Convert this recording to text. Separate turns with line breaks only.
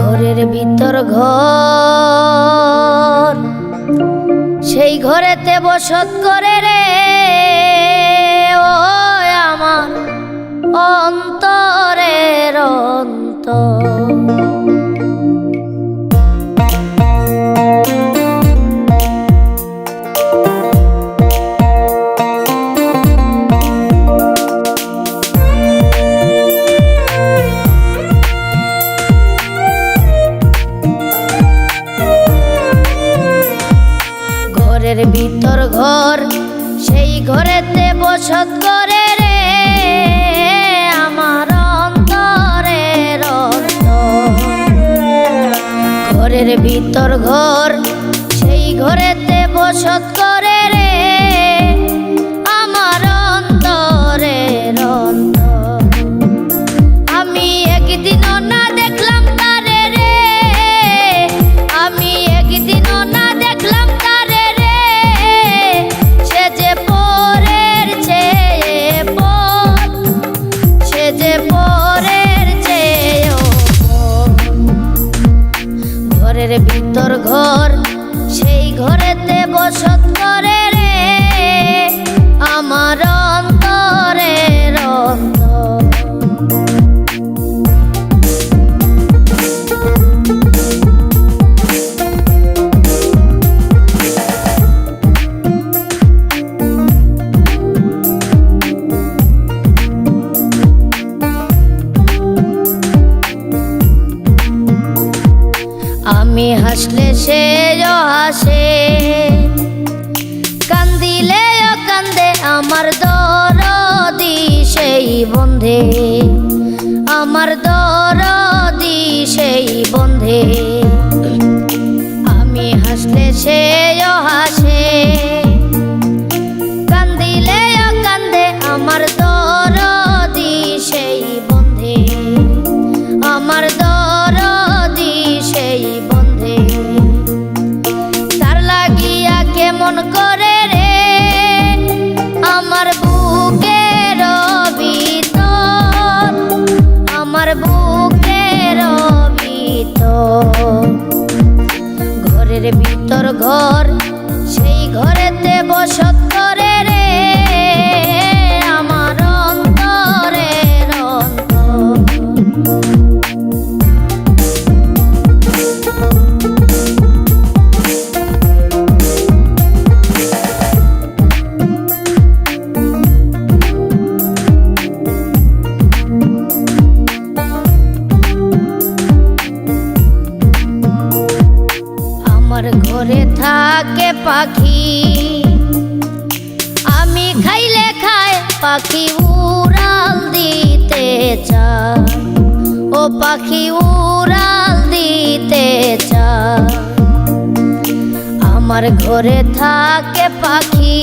ঘরের ভিতর ঘর। সেই ঘরেতে বসত করে রে ও আমার অন্তরের অন্তর। ঘরের ভিতর ঘর, সেই ঘরেতে বসত করে রে। আমার অন্তরের অন্তর ঘরের ভিতর ঘর, সেই ঘরেতে বসত করে ঘরের ভিতর ঘর সেই ঘরেতে বসত করে আমি হাসলে সে হাসে। কান্দিলে কান্দে আমার দরদি সেই বন্ধে। আমার দরদি সেই বন্ধে। আমি হাসলে সে কেমন করে রে। আমার বুকের ভিতর, আমার বুকের ভিতর। ঘরের ভিতর ঘর, সেই ঘরেতে বসত করে রে। থাকে পাখি। আমি খাইলে খায় পাখি উড়াল দিতে চায়। ও পাখি উড়াল দিতে চায়। আমার ঘরে থাকে পাখি।